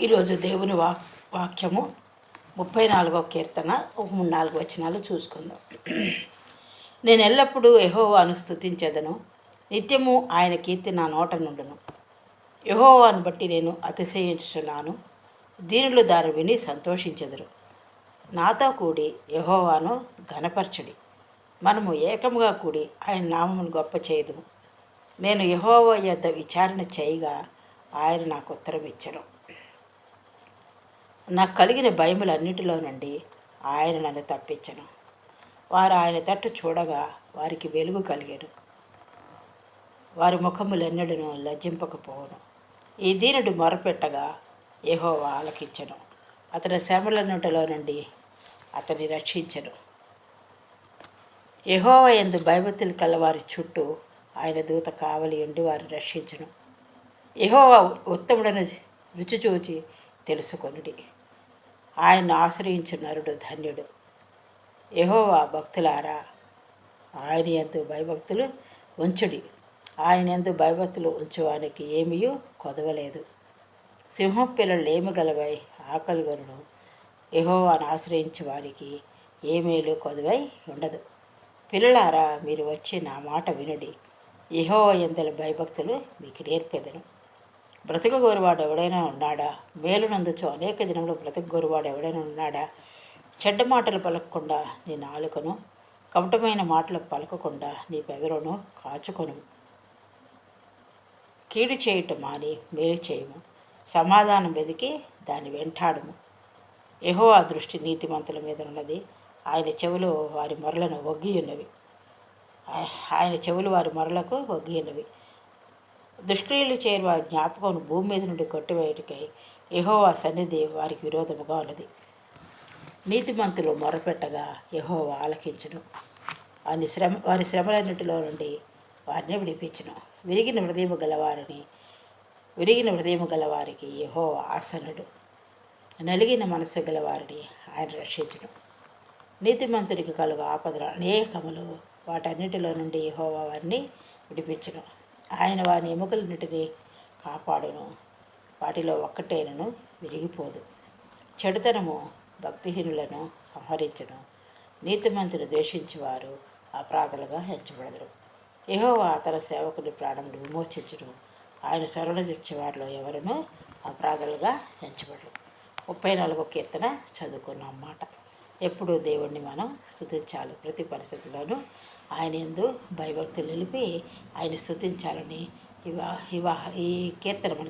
ఈరోజు దేవుని వాక్ వాక్యము ముప్పై నాలుగో కీర్తన ఒక మూడు నాలుగు వచనాలు చూసుకుందాం. నేను ఎల్లప్పుడూ యహోవాను స్తుతించెదను. నిత్యము ఆయన కీర్తి నా నోట నుండును. యహోవాను బట్టి నేను అతిశయించుచున్నాను. దీనులు దాని విని సంతోషించెదరు. నాతో కూడి యహోవాను ఘనపరచడి. మనము ఏకముగా కూడి ఆయన నామమును గొప్ప చేయదుము. నేను యహోవ యొద్ద విచారణ చేయగా ఆయన నాకు ఉత్తరం ఇచ్చను నాకు కలిగిన భయములన్నిటిలో నుండి ఆయన నన్ను తప్పించను. వారు ఆయన తట్టు చూడగా వారికి వెలుగు కలిగాను. వారి ముఖములెన్నడను లజ్జింపకపోవను. ఈ దీనుడు మొరపెట్టగా యెహోవా ఆలకించను. అతని శ్రమలన్నిటిలో నుండి అతన్ని రక్షించను. యహోవ ఎందు భయభక్తులు కలవారి చుట్టూ ఆయన దూత కావలి ఉండి వారిని రక్షించను. యహోవ ఉత్తముడను రుచి చూచి తెలుసుకొనుడి. ఆయన ఆశ్రయించు నరుడు ధన్యుడు. యహోవా భక్తులారా ఆయన ఎందు భయభక్తులు ఉంచుడి. ఆయన ఎందు భయభక్తులు ఉంచువానికి ఏమీ కొదవలేదు. సింహం పిల్లలు ఏమి గలవై ఆకలి గొనును ఆశ్రయించే వారికి ఏ మేలు కొదవై ఉండదు. పిల్లలారా మీరు వచ్చి నా మాట వినుడి. యహోవా ఎందల భయభక్తులు మీకు నేర్పెదను. బ్రతకగోరువాడు ఎవడైనా ఉన్నాడా? మేలునందుచో అనేక దినంలో బ్రతకగోరువాడు ఎవడైనా ఉన్నాడా? చెడ్డ మాటలు పలకకుండా నీ నాలుకను కపటమైన మాటలు పలకకుండా నీ పెదరును కాచుకొను. కీడు చేయటం మాని మేలు చేయము. సమాధానం వెతికి దాన్ని వెంటాడము. యహో ఆ దృష్టి నీతిమంతుల మీద ఉన్నది ఆయన చెవులు వారి మొరలను ఒగ్గి ఉన్నవి ఆయన చెవులు వారి మొరలకు ఒగ్గి ఉన్నవి దుష్క్రియలు చేయని వారి జ్ఞాపకం భూమి మీద నుండి కొట్టివేయటకై యహోవా సన్నిధి వారికి విరోధముగా ఉన్నది. నీతిమంతులు మొరపెట్టగా యహోవా ఆలకించును. వారి శ్రమ వారి శ్రమలన్నిటిలో నుండి వారిని విడిపించును. విరిగిన హృదయము గలవారిని విరిగిన హృదయము గలవారికి యహో ఆసనుడు. నలిగిన మనసు గలవారిని ఆయన రక్షించును. నీతిమంతుడికి కలుగు ఆపదలు అనేకములు. వాటన్నిటిలో నుండి యహోవా వారిని విడిపించును. ఆయన వారి ఎముకలన్నిటినీ కాపాడును. వాటిలో ఒక్కటేనను విరిగిపోదు. చెడుతనము భక్తిహీనులను సంహరించును. నీతిమంతులు ద్వేషించేవారు అపరాధులుగా హెచ్చబడదురు. యహోవా తన సేవకుని ప్రాణమును విమోచించును. ఆయన స్వరణ వారిలో ఎవరునూ అపరాధులుగా ఎంచబడరు ముప్పై నాలుగో కీర్తన చదువుకున్నాం అన్నమాట ఎప్పుడూ దేవుణ్ణి మనం స్థుతించాలి ప్రతి పరిస్థితిలోనూ. ఆయన ఎందు భయభక్తులు నిలిపి ఆయన స్థుతించాలని ఇవా ఇవా ఈ కీర్తన మనకు